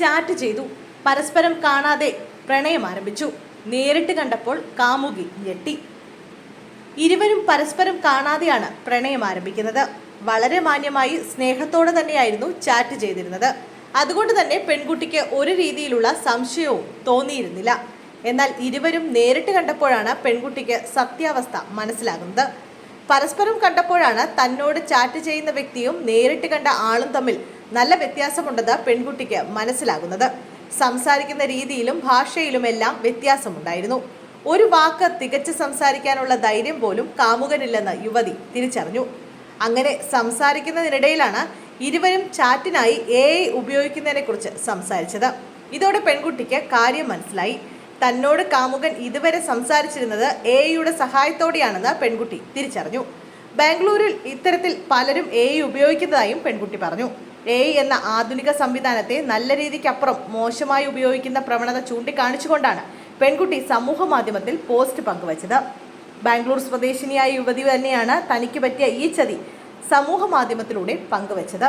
Chat ചെയ്തു. പരസ്പരം കാണാതെ പ്രണയം ആരംഭിച്ചു. നേരിട്ട് കണ്ടപ്പോൾ കാമുകി ഞെട്ടി. ഇരുവരും പരസ്പരം കാണാതെയാണ് പ്രണയം ആരംഭിക്കുന്നത്. വളരെ മാന്യമായി സ്നേഹത്തോടെ തന്നെയായിരുന്നു ചാറ്റ് ചെയ്തിരുന്നത്. അതുകൊണ്ട് തന്നെ പെൺകുട്ടിക്ക് ഒരു രീതിയിലുള്ള സംശയവും തോന്നിയിരുന്നില്ല. എന്നാൽ ഇരുവരും നേരിട്ട് കണ്ടപ്പോഴാണ് പെൺകുട്ടിക്ക് സത്യാവസ്ഥ മനസ്സിലാകുന്നത്. പരസ്പരം കണ്ടപ്പോഴാണ് തന്നോട് ചാറ്റ് ചെയ്യുന്ന വ്യക്തിയും നേരിട്ട് കണ്ട ആളും തമ്മിൽ നല്ല വ്യത്യാസമുണ്ടെന്ന് പെൺകുട്ടിക്ക് മനസ്സിലാകുന്നത്. സംസാരിക്കുന്ന രീതിയിലും ഭാഷയിലുമെല്ലാം വ്യത്യാസമുണ്ടായിരുന്നു. ഒരു വാക്ക് തികച്ച് സംസാരിക്കാനുള്ള ധൈര്യം പോലും കാമുകനില്ലെന്ന് യുവതി തിരിച്ചറിഞ്ഞു. അങ്ങനെ സംസാരിക്കുന്നതിനിടയിലാണ് ഇരുവരും ചാറ്റിനായി എ ഐ ഉപയോഗിക്കുന്നതിനെക്കുറിച്ച് സംസാരിച്ചത്. ഇതോടെ പെൺകുട്ടിക്ക് കാര്യം മനസ്സിലായി. തന്നോട് കാമുകൻ ഇതുവരെ സംസാരിച്ചിരുന്നത് എ ഐയുടെ സഹായത്തോടെയാണെന്ന് പെൺകുട്ടി തിരിച്ചറിഞ്ഞു. ബാംഗ്ലൂരിൽ ഇത്തരത്തിൽ പലരും എ ഐ ഉപയോഗിക്കുന്നതായും പെൺകുട്ടി പറഞ്ഞു. എ എന്ന ആധുനിക സംവിധാനത്തെ നല്ല രീതിക്കപ്പുറം മോശമായി ഉപയോഗിക്കുന്ന പ്രവണത ചൂണ്ടിക്കാണിച്ചുകൊണ്ടാണ് പെൺകുട്ടി സമൂഹ മാധ്യമത്തിൽ പോസ്റ്റ് പങ്കുവച്ചത്. ബാംഗ്ലൂർ സ്വദേശിനിയായ യുവതി തന്നെയാണ് തനിക്ക് പറ്റിയ ഈ ചതി സമൂഹ മാധ്യമത്തിലൂടെ പങ്കുവച്ചത്.